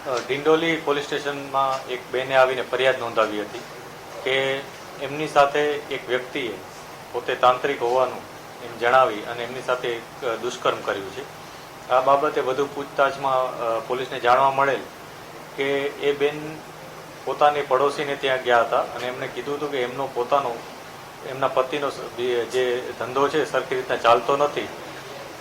Dindoli police સ્ટેશનમાં એક બેને આવીને ફરિયાદ નોંધાવી હતી કે એમની સાથે એક વ્યક્તિએ પોતે તાંત્રિક હોવાનું એમ જણાવી અને એમની સાથે એક દુષ્કર્મ કર્યું છે. આ બાબતે વધુ પૂછતાછમાં પોલીસને જાણવા મળેલ કે એ બેન પોતાની પડોશીને ત્યાં ગયા હતા અને એમણે કીધું હતું કે એમનો પોતાનો, એમના પતિનો જે ધંધો છે સરખી રીતના ચાલતો નથી.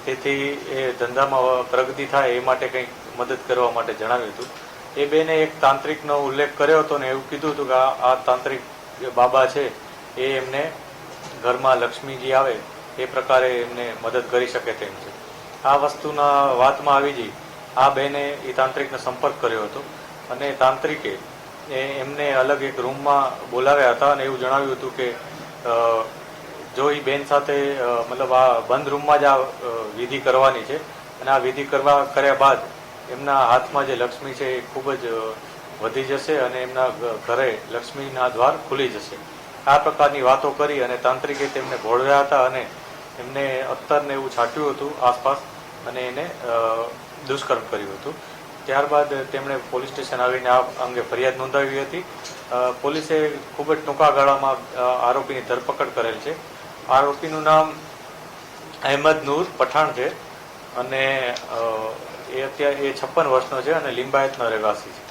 તેથી એ ધંધામાં પ્રગતિ થાય એ માટે કંઈક મદદ કરવા માટે જણાવ્યું હતું. એ બેને એક તાંત્રિકનો ઉલ્લેખ કર્યો હતો ને એવું કીધું હતું કે આ તાંત્રિક બાબા છે, એ એમને ઘરમાં લક્ષ્મીજી આવે, એ પ્રકારે એમને મદદ કરી શકે તેમ છે. આ વસ્તુના વાતમાં આવી જઈ આ બેને એ તાંત્રિકનો સંપર્ક કર્યો હતો અને તાંત્રિકે એમને અલગ એક રૂમમાં બોલાવ્યા હતા અને એવું જણાવ્યું હતું કે જો એ બેન સાથે મતલબ આ બંધ રૂમમાં જ આ વિધિ કરવાની છે અને આ વિધિ કરવા કર્યા બાદ એમના હાથમાં જે લક્ષ્મી છે એ ખૂબ જ વધી જશે અને એમના ઘરે લક્ષ્મીના દ્વાર ખુલી જશે. આ પ્રકારની વાતો કરી અને તાંત્રિકે તેમને ભોળવ્યા હતા અને એમને અત્તરને એવું છાંટ્યું હતું આસપાસ અને એને દુષ્કર્મ કર્યું હતું. ત્યારબાદ તેમણે પોલીસ સ્ટેશન આવીને આ અંગે ફરિયાદ નોંધાવી હતી. પોલીસે ખૂબ જ ટૂંકા ગાળામાં આરોપીની ધરપકડ કરેલ છે. આરોપીનું નામ અહેમદ નૂર પઠાણ છે. અને એ અત્યારે એ છપ્પન વર્ષનો છે અને લિંબાયતનો રહેવાસી છે.